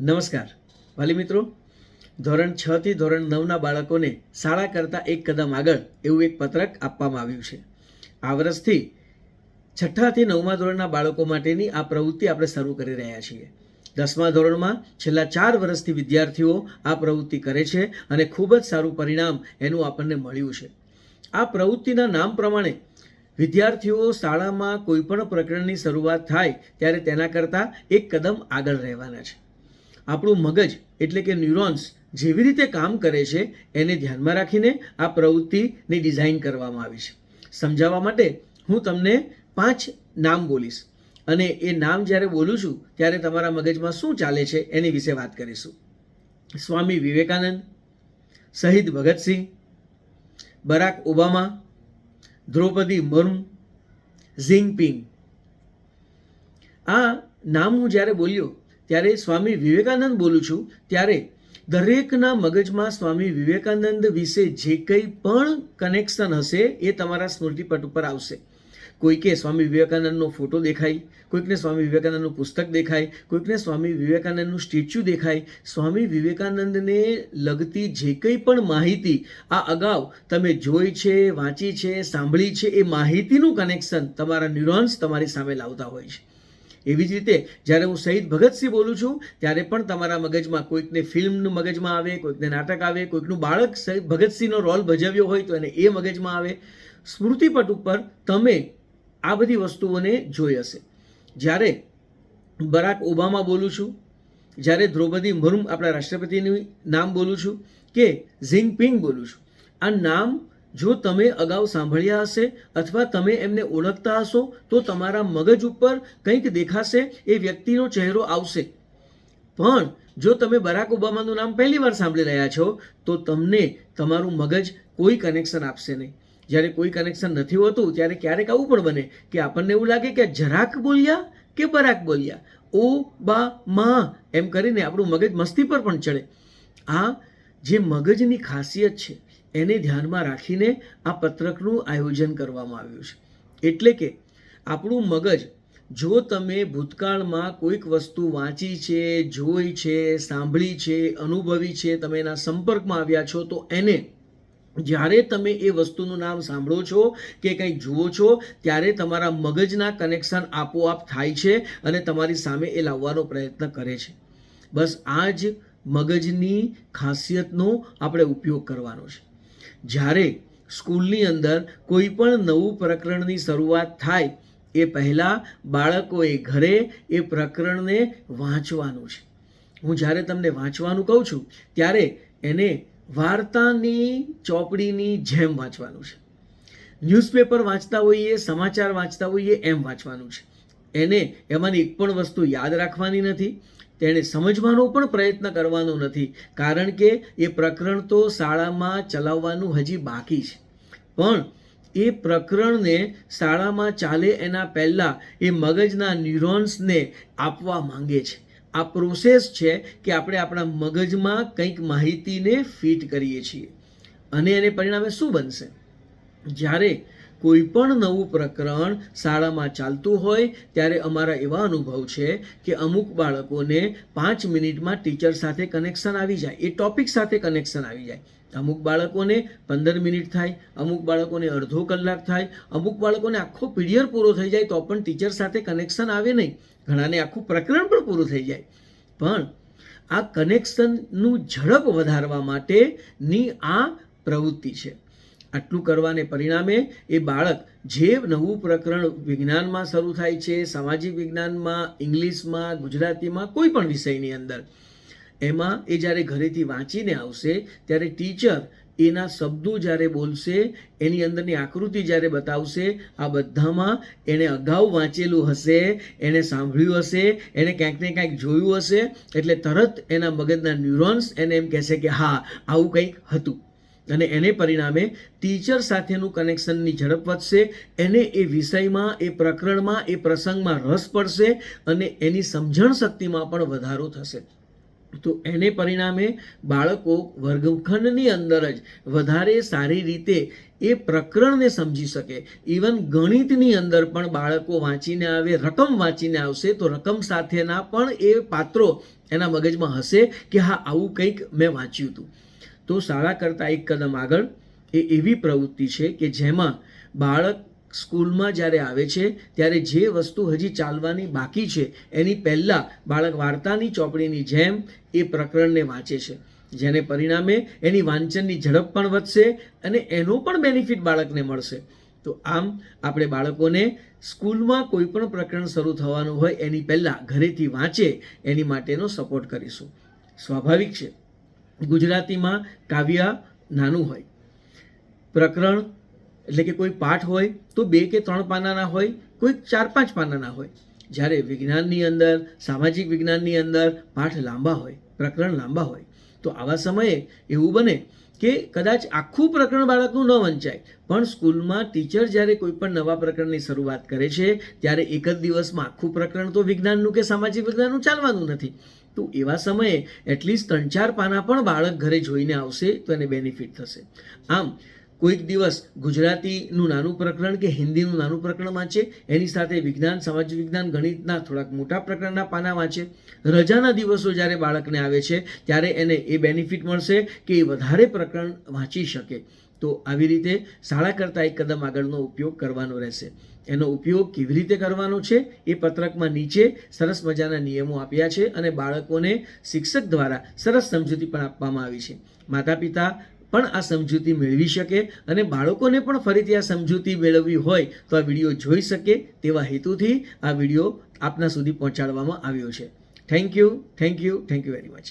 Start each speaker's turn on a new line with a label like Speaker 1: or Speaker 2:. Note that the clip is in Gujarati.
Speaker 1: નમસ્કાર. વાલી મિત્રો, ધોરણ છ થી ધોરણ નવના બાળકોને શાળા કરતાં એક કદમ આગળ એવું એક પત્રક આપવામાં આવ્યું છે. આ વર્ષથી છઠ્ઠાથી નવમા ધોરણના બાળકો માટેની આ પ્રવૃત્તિ આપણે શરૂ કરી રહ્યા છીએ. દસમા ધોરણમાં છેલ્લા ચાર વર્ષથી વિદ્યાર્થીઓ આ પ્રવૃત્તિ કરે છે અને ખૂબ જ સારું પરિણામ એનું આપણને મળ્યું છે. આ પ્રવૃત્તિના નામ પ્રમાણે વિદ્યાર્થીઓ શાળામાં કોઈપણ પ્રકરણની શરૂઆત થાય ત્યારે તેના કરતાં એક કદમ આગળ રહેવાના છે. આપણું મગજ એટલે કે ન્યુરોન્સ જેવી રીતે કામ કરે છે, એને ધ્યાનમાં રાખીને આ પ્રવૃત્તિની ડિઝાઇન કરવામાં આવી છે. સમજાવવા માટે હું તમને પાંચ નામ બોલીશ. અને એ નામ જ્યારે બોલું છું, ત્યારે તમારા મગજમાં શું ચાલે છે એની વિશે વાત કરીશું. Swami Vivekananda, Shaheed Bhagat Singh, Barack Obama, Draupadi Murmu Jinping આ નામ હું જ્યારે બોલ્યો ત્યારે સ્વામી વિવેકાનંદ બોલું છું, ત્યારે દરેકના મગજમાં સ્વામી વિવેકાનંદ વિશે જે કંઈ પણ કનેક્શન હશે એ તમારા સ્મૃતિપટ ઉપર આવશે. કોઈકે સ્વામી વિવેકાનંદનો ફોટો દેખાય, કોઈકને સ્વામી વિવેકાનંદનું પુસ્તક દેખાય, કોઈકને સ્વામી વિવેકાનંદનું સ્ટેચ્યુ દેખાય. સ્વામી વિવેકાનંદને લગતી જે કંઈ પણ માહિતી, આ અગાઉ તમે જોઈ છે, વાંચી છે, સાંભળી છે, એ માહિતીનું કનેક્શન તમારા ન્યુરોન્સ તમારી સામે લાવતા હોય છે. એવી જ રીતે જ્યારે હું શહીદ ભગતસિંહ બોલું છું, ત્યારે પણ તમારા મગજમાં કોઈકને ફિલ્મનું મગજમાં આવે, કોઈકને નાટક આવે, કોઈકનું બાળક શહીદ ભગતસિંહનો રોલ ભજવ્યો હોય તો એને એ મગજમાં આવે. સ્મૃતિપટ ઉપર તમે આ બધી વસ્તુઓને જોઈ હશે. જ્યારે બરાક ઓબામા બોલું છું, જ્યારે દ્રૌપદી મુર્મુ આપણા રાષ્ટ્રપતિનું નામ બોલું છું કે ઝિંગપિંગ બોલું છું. આ નામ જો તમે અગાઉ સાંભળ્યા હશે અથવા તમે એમને ઓળખતા હશો, તો તમારા મગજ ઉપર કંઈક દેખાશે, એ વ્યક્તિનો ચહેરો આવશે. પણ જો તમે બરાક ઓબામાનું નામ પહેલી વાર સાંભળી રહ્યા છો, તો તમને તમારું મગજ કોઈ કનેક્શન આપશે નહીં. જ્યારે કોઈ કનેક્શન નથી હોતું, ત્યારે ક્યારેક આવું પણ બને કે આપણને એવું લાગે કે જરાક બોલ્યા કે બરાક બોલ્યા. ઓ બા મા એમ કરીને આપણું મગજ મસ્તી પર પણ ચડે. આ જે મગજની ખાસિયત છે એને ધ્યાનમાં રાખીને આ પત્રકનું આયોજન કરવામાં આવ્યું છે. એટલે કે આપણું મગજ, જો તમે ભૂતકાળમાં કોઈક વસ્તુ વાંચી છે, જોઈ છે, સાંભળી છે, અનુભવી છે, તમે એના સંપર્કમાં આવ્યા છો, તો એને જ્યારે તમે એ વસ્તુનું નામ સાંભળો છો કે કંઈક જુઓ છો, ત્યારે તમારા મગજના કનેક્શન આપોઆપ થાય છે અને તમારી સામે એ લાવવાનો પ્રયત્ન કરે છે. બસ આ જ મગજની ખાસિયતનો આપણે ઉપયોગ કરવાનો છે. જ્યારે સ્કૂલની અંદર કોઈ પણ નવું પ્રકરણની શરૂઆત થાય, એ પહેલાં બાળકોએ ઘરે એ પ્રકરણને વાંચવાનું છે. હું જ્યારે તમને વાંચવાનું કહું છું, ત્યારે એને વાર્તાની ચોપડીની જેમ વાંચવાનું છે. ન્યૂઝપેપર વાંચતા હોઈએ, સમાચાર વાંચતા હોઈએ, એમ વાંચવાનું છે. એને એમાંની એક પણ વસ્તુ યાદ રાખવાની નથી. તેણે સમજવાનો પણ પ્રયત્ન કરવાનો નથી, કારણ કે એ પ્રકરણ તો શાળામાં ચલાવવાનું હજી બાકી છે. પણ એ પ્રકરણને શાળામાં ચાલે એના પહેલાં એ મગજના ન્યુરોન્સને આપવા માંગે છે. આ પ્રોસેસ છે કે આપણે આપણા મગજમાં કંઈક માહિતીને ફિટ કરીએ છીએ. અને એને પરિણામે શું બનશે? જ્યારે કોઈ પણ નવું પ્રકરણ શાળામાં ચાલતું હોય, ત્યારે અમારા એવા અનુભવ છે કે અમુક બાળકોને પાંચ મિનિટમાં ટીચર સાથે કનેક્શન આવી જાય, એ ટોપિક સાથે કનેક્શન આવી જાય. અમુક બાળકોને પંદર મિનિટ થાય, અમુક બાળકોને અડધો કલાક થાય, અમુક બાળકોને આખો પીરિયડ પૂરો થઈ જાય તો પણ ટીચર સાથે કનેક્શન આવે નહીં. ઘણાને આખું પ્રકરણ પણ પૂરું થઈ જાય. પણ આ કનેક્શનનું ઝડપ વધારવા માટેની આ પ્રવૃત્તિ છે. આટલું કરવાને પરિણામે એ બાળક જે નવું પ્રકરણ વિજ્ઞાનમાં શરૂ થાય છે, સામાજિક વિજ્ઞાનમાં, ઇંગ્લિશમાં, ગુજરાતીમાં, કોઈ પણ વિષયની અંદર, એમાં એ જ્યારે ઘરેથી વાંચીને આવશે, ત્યારે ટીચર એના શબ્દો જ્યારે બોલશે, એની અંદરની આકૃતિ જ્યારે બતાવશે, આ બધામાં એણે અગાઉ વાંચેલું હશે, એણે સાંભળ્યું હશે, એણે ક્યાંક ને ક્યાંક જોયું હશે, એટલે તરત એના મગજના ન્યુરોન્સ એને એમ કહેશે કે હા, આવું કંઈક હતું. અને એને પરિણામે ટીચર સાથેનું કનેક્શનની ઝડપ વધશે, એને એ વિષયમાં, એ પ્રકરણમાં, એ પ્રસંગમાં રસ પડશે અને એની સમજણ શક્તિમાં પણ વધારો થશે. તો એને પરિણામે બાળકો વર્ગખંડની અંદર જ વધારે સારી રીતે એ પ્રકરણને સમજી શકે. ઇવન ગણિતની અંદર પણ બાળકો વાંચીને આવે, રકમ વાંચીને આવશે, તો રકમ સાથેના પણ એ પાત્રો એના મગજમાં હશે કે હા, આવું કંઈક મેં વાંચ્યું હતું. તો શાળા કરતાં એક કદમ આગળ એ એવી પ્રવૃત્તિ છે કે જેમાં બાળક સ્કૂલમાં જ્યારે આવે છે, ત્યારે જે વસ્તુ હજી ચાલવાની બાકી છે, એની પહેલાં બાળક વાર્તાની ચોપડીની જેમ એ પ્રકરણને વાંચે છે. જેને પરિણામે એની વાંચનની ઝડપ પણ વધશે અને એનો પણ બેનિફિટ બાળકને મળશે. તો આમ આપણે બાળકોને સ્કૂલમાં કોઈ પણ પ્રકરણ શરૂ થવાનું હોય એની પહેલાં ઘરેથી વાંચે, એની માટેનો સપોર્ટ કરીશું. સ્વાભાવિક છે. ગુજરાતીમાં કાવ્ય નાનું હોય, પ્રકરણ એટલે કે કોઈ પાઠ હોય તો બે કે ત્રણ પાનાના હોય, કોઈ ચાર પાંચ પાનાના હોય. જ્યારે વિજ્ઞાનની અંદર, સામાજિક વિજ્ઞાનની અંદર પાઠ લાંબા હોય, પ્રકરણ લાંબા હોય, તો આવા સમયે એવું બને કે કદાચ આખું પ્રકરણ બાળકનું ન વંચાય. પણ સ્કૂલમાં ટીચર જ્યારે કોઈ પણ નવા પ્રકરણની શરૂઆત કરે છે, ત્યારે એક જ દિવસમાં આખું પ્રકરણ તો વિજ્ઞાનનું કે સામાજિક વિજ્ઞાનનું ચાલવાનું નથી. તો એવા સમયે એટલીસ્ટ ત્રણ ચાર પાના પણ બાળક ઘરે જોઈને આવશે તો એને બેનિફિટ થશે. આમ કોઈક દિવસ ગુજરાતીનું નાનું પ્રકરણ કે હિન્દીનું નાનું પ્રકરણ વાંચે, એની સાથે વિજ્ઞાન, સમાજ વિજ્ઞાન, ગણિતના થોડાક મોટા પ્રકરણના પાના વાંચે. રજાના દિવસો જ્યારે બાળકને આવે છે, ત્યારે એને એ બેનિફિટ મળશે કે એ વધારે પ્રકરણ વાંચી શકે. તો આવી રીતે શાળા કરતાં એક કદમ આગળનો ઉપયોગ કરવાનો રહેશે. એનો ઉપયોગ કેવી રીતે કરવાનો છે, એ પત્રકમાં નીચે સરસ મજાના નિયમો આપ્યા છે અને બાળકોને શિક્ષક દ્વારા સરસ સમજૂતી પણ આપવામાં આવી છે. માતા પિતા પણ આ સમજૂતી મેળવી શકે અને બાળકોને પણ ફરીથી આ સમજૂતી મેળવવી હોય તો આ વીડિયો જોઈ શકે તેવા હેતુથી આ વીડિયો આપના સુધી પહોંચાડવામાં આવ્યો છે. Thank you thank you thank you very much